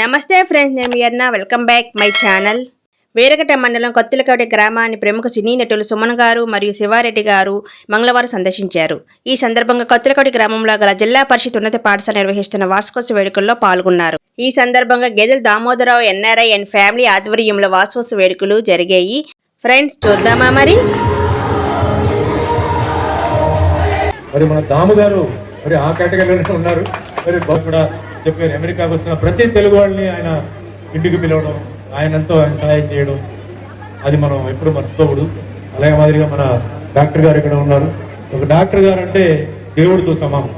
నమస్తే ఫ్రెండ్స్ నేను మీ అన్న. Welcome back my channel. Veragata మండలం కొత్తలకోట గ్రామాన్ని ప్రముఖ సినీ నటులు సుమన్ గారు మరియు శివారెడ్డి గారు మంగళవారం సందర్శించారు. ఈ సందర్భంగా కొత్తలకోటి గ్రామంలో గల జిల్లా పరిషత్ ఉన్నత పాఠశాల నిర్వహిస్తున్న వార్షికోత్సవ వేడుకల్లో పాల్గొన్నారు. ఈ సందర్భంగా Gedela Damodararao NRI and family ఆధ్వర్యంలో వార్షికోత్సవ వేడుకలు జరిగాయి. ఫ్రెండ్స్ చూద్దామా మరి? మరి మన దాము గారు మరి ఆ కేటగిరీలోనే ఉన్నారు. మరి కూడా చెప్పారు అమెరికాకు వస్తున్న ప్రతి తెలుగు వాళ్ళని ఆయన ఇంటికి పిలవడం ఆయనంతో ఆయన సహాయం చేయడం అది మనం ఎప్పుడు మర్చిపోకూడదు. అలాగే మాదిరిగా మన డాక్టర్ గారు ఇక్కడ ఉన్నారు. ఒక డాక్టర్ గారు అంటే దేవుడితో సమానం.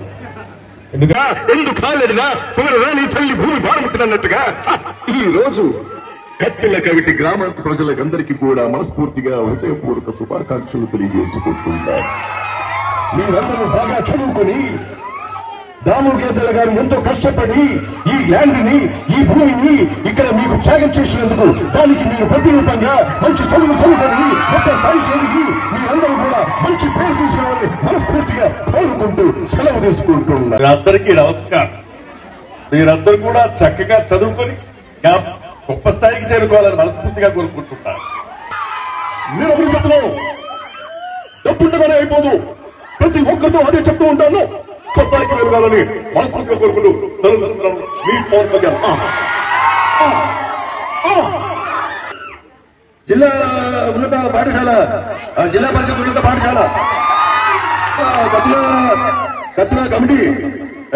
ఎందుకంటే ఈ రోజు కత్తిల కవిటి గ్రామ ప్రజలకందరికీ కూడా మనస్ఫూర్తిగా హృదయపూర్వక శుభాకాంక్షలు తెలియజేసుకుంటున్నారు మీరందరూ బాగా చదువుకొని దాము గేదెల గారు ఎంతో కష్టపడి ఈ ల్యాండ్ని ఈ భూమిని ఇక్కడ మీకు త్యాగం చేసినందుకు దానికి మీరు ప్రతిరూపంగా మంచి చదువు చదువుకొని గొప్ప స్థాయికి ఎదిగి మీరందరూ కూడా మంచి పేరు తీసుకురావాలని మనస్ఫూర్తిగా కోరుకుంటూ సెలవు తీసుకుంటూ ఉన్నారు మీరందరికీ నమస్కారం. మీరందరూ కూడా చక్కగా చదువుకొని గొప్ప స్థాయికి చేరుకోవాలని మనస్ఫూర్తిగా కోరుకుంటున్నాను. నిరభివృద్ధిలో డబ్బుండగానే అయిపోదు. ప్రతి ఒక్కరితో అదే చెప్తూ ఉంటాను. మనస్ఫూర్తిగా కోరుకుంటూ మీ పవన్ కళ్యాణ్. జిల్లా ఉన్నత పాఠశాల. జిల్లా పరిషత్ ఉన్నత పాఠశాల. ఆ, కత్తుల కమిటీ.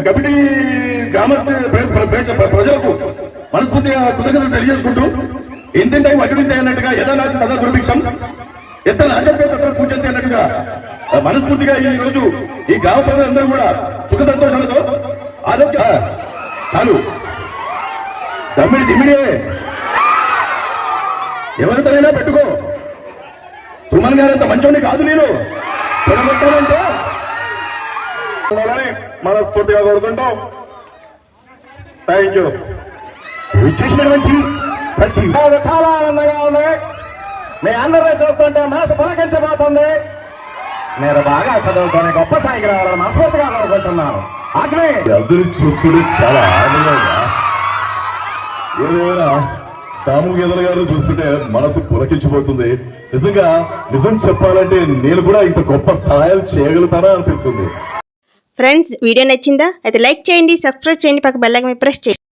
కమిటీ గ్రామస్థ ప్రజలకు మనస్ఫూర్తిగా కృతజ్ఞతలు తెలియజేసుకుంటూ ఇంతింటాయి వడ్డింటాయి అన్నట్టుగా యథానాథి తదా దుర్భిక్షం ఎంత రాజంపే తత్ర పూజంతి అన్నట్టుగా మనస్ఫూర్తిగా ఈ రోజు ఈ గ్రామ ప్రజలందరూ కూడా సుఖ సంతోషాలతో ఆరోగ్య చాలు. దమ్మిడి దిమ్మిడే. ఎవరితోనైనా పెట్టుకో. సుమన్ గారంత మంచోని కాదు నేను. పొడగొట్టానంటే ఉండాలని మనస్ఫూర్తిగా కోరుకుంటాం థ్యాంక్ యూ చేసినటువంటి ప్రతి చాలా ఆనందంగా ఉంది. మీ అందరినీ చూస్తుంటే మనసు పులకించబోతుంది. మీరు బాగా చదువుకొని గొప్ప స్థాయికి రావాలని మనస్ఫూర్తిగా కోరుకుంటున్నాను. అగ్ని చూస్తుంటే చాలా ఆనందంగా ఏదైనా దాము గెదల గారు చూస్తుంటే మనసు పులకించిపోతుంది. నిజంగా నిజం చెప్పాలంటే నేను కూడా ఇంత గొప్ప సహాయాలు చేయగలుగుతానా అనిపిస్తుంది. ఫ్రెండ్స్ వీడియో నచ్చిందా? అయితే లైక్ చేయండి సబ్స్క్రైబ్ చేయండి పక్క బెల్లైకన్ ప్రెస్ చేయండి.